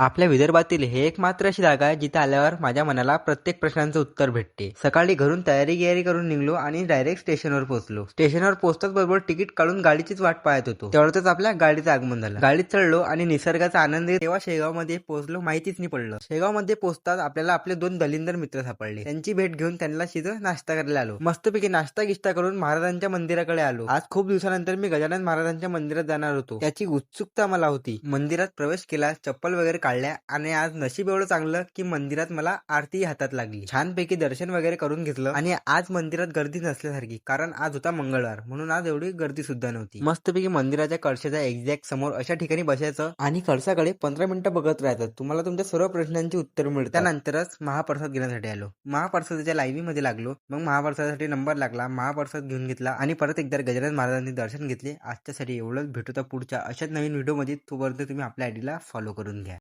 आपल्या विदर्भातील हे एक मात्र अशी जागा आहे जिथे आल्यावर माझ्या मनाला प्रत्येक प्रश्नांचं उत्तर भेटते. सकाळी घरून तयारी गियारी करून निघलो आणि डायरेक्ट स्टेशनवर पोहोचलो. स्टेशनवर पोहोचताच बरोबर तिकीट काढून गाडीचीच वाट पाहत होतो. तेवढ्यातच आपल्या गाडीचं आगमन झालं. गाडीत चढलो आणि निसर्गाचा आनंद तेव्हा शेगावमध्ये पोहोचलो माहितीच नाही पडलं. शेगावमध्ये पोहोचताच आपल्याला आपले दोन दलिंदर मित्र सापडले. त्यांची भेट घेऊन त्यांना शिजं नाश्ता करायला आलो. मस्तपैकी नाश्ता गिश्ता करून महाराजांच्या मंदिराकडे आलो. आज खूप दिवसानंतर मी गजानन महाराजांच्या मंदिरात जाणार होतो. त्याची उत्सुकता मला होती. मंदिरात प्रवेश केला चप्पल वगैरे काढल्या आणि आज नशीब एवढं चांगलं की मंदिरात मला आरती हातात लागली. छानपैकी दर्शन वगैरे करून घेतलं आणि आज मंदिरात गर्दी नसल्यासारखी कारण आज होता मंगळवार. म्हणून आज एवढी गर्दी सुद्धा नव्हती. मस्तपैकी मंदिराच्या कळशाच्या एक्झॅक्ट समोर अशा ठिकाणी बसायचं आणि कळसाकडे पंधरा मिनिटं बघत राहायचं. तुम्हाला तुमच्या सर्व प्रश्नांची उत्तर मिळतात. त्यानंतरच महाप्रसाद घेण्यासाठी आलो. महाप्रसादाच्या लाईनीमध्ये लागलो. मग महाप्रसादासाठी नंबर लागला. महाप्रसाद घेऊन घेतला आणि परत एकदा गजानन महाराजांनी दर्शन घेतले. आजच्यासाठी एवढंच. भेटू तर पुढच्या अशाच नवीन व्हिडिओमध्ये तोपर्यंत तुम्ही आपल्या आयडीला फॉलो करून घ्या.